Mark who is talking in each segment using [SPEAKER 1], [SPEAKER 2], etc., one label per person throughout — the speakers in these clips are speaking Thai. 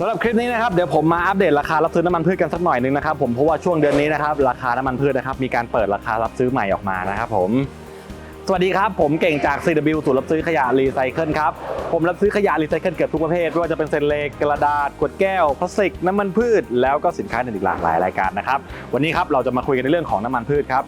[SPEAKER 1] สำหรับคลิปนี้นะครับเดี๋ยวผมมาอัปเดตราคารับซื้อน้ำมันพืชกันสักหน่อยหนึงนะครับผมเพราะว่าช่วงเดือนนี้นะครับราคาน้ำมันพืชนะครับมีการเปิดราคารับซื้อใหม่ออกมานะครับผมสวัสดีครับ ผมเก่งจาก CW ศูนย์รับซื้อขยะรีไซเคิลครับ ผมรับซื้อขยะรีไซเคิลเกือบทุกประเภทไม่ว่าจะเป็นเศษเหล็กกระดาษขวดแก้วพลาสติกน้ำมันพืช แล้วก็สินค้าอื่นอีกหลากหลายรายการนะครับวันนี้ครับเราจะมาคุยกันในเรื่องของน้ำมันพืชครับ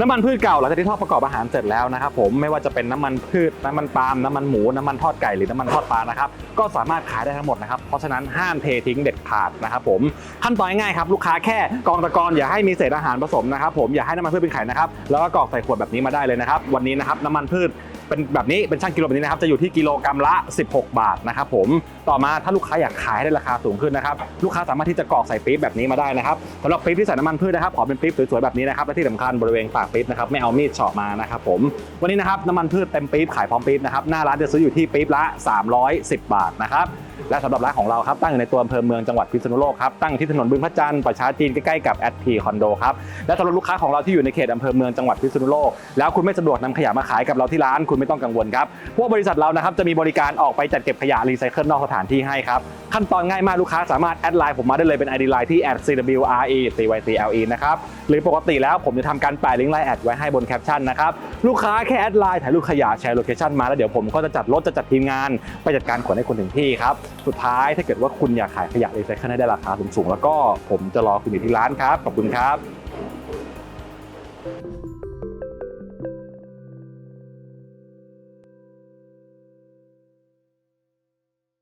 [SPEAKER 1] น้ำมันพืชเก่าหลังจากที่ทอดประกอบอาหารเสร็จแล้วนะครับผมไม่ว่าจะเป็นน้ำมันพืชน้ำมันปาล์มน้ำมันหมูน้ำมันทอดไก่หรือน้ำมันทอดปลานะครับก็สามารถขายได้ทั้งหมดนะครับเพราะฉะนั้นห้ามเททิ้งเด็ดขาดนะครับผมขั้นตอนง่ายๆครับลูกค้าแค่กองตะกอนอย่าให้มีเศษอาหารผสมนะครับผมอย่าให้น้ำมันพืชเป็นไข่นะครับแล้วก็กรอกใส่ขวดแบบนี้มาได้เลยนะครับวันนี้นะครับน้ำมันพืช เป็นแบบนี้เป็นช่างกิโลแบบนี้นะครับจะอยู่ที่กิโลกรัมละ 16 บาทนะครับผมต่อมาถ้าลูกค้าอยากขายให้ได้ราคาสูงขึ้นนะครับลูกค้าสามารถที่จะกรอกใส่ปี๊บแบบนี้มาได้นะครับสำหรับปี๊บที่ใส่น้ำมันพืชนะครับขอเป็นปี๊บสวยๆแบบนี้นะครับและที่สำคัญบริเวณปากปี๊บนะครับไม่เอามีดเฉาะมานะครับผมวันนี้นะครับน้ำมันพืชเต็มปี๊บขายพร้อมปี๊บนะครับหน้าร้านจะซื้ออยู่ที่ปี๊บละ 310 บาทนะครับและสำหรับร้านของเราครับตั้งอยู่ในตัวอำเภอเมืองจังหวัดพิษณุโลกครับตั้งที่ถนนบึงพระจันทร์ประชาจีนใกล้ๆกับแอดพีคอนโดครับและสำหรับลูกค้าของเราที่อยู่ในเขตอำเภอเมืองจังหวัดพิษณุโลกแล้วคุณไม่สะดวกนำขยะมาขายกับเราที่ร้านคุณไม่ต้องกังวลครับพวกบริษัทเรานะครับจะมีบริการออกไปจัดเก็บขยะรีไซเคิลนอกสถานที่ให้ครับขั้นตอนง่ายมากลูกค้าสามารถแอดไลน์ผมมาได้เลยเป็น ID ไลน์ที่ @cwre cycle นะครับหรือปกติแล้วผมจะทำการแปะลิงก์ไลน์แอดไว้ให้บนแคปชั่นนะครับลูกค้าแค่แอดไลน์ถ่ายรูปขยะแชร์โลเคชั่นมาแล้วเดี๋ยวผมก็จะจัดรถจะจัดทีมงานไปจัดการขนให้คุณถึงที่ครับสุดท้ายถ้าเกิดว่าคุณอยากขายขยะรีไซเคิลให้ได้ราคาสูงๆแล้วก็ผมจะรอคุณอยู่ที่ร้านครับ ขอบคุณครับ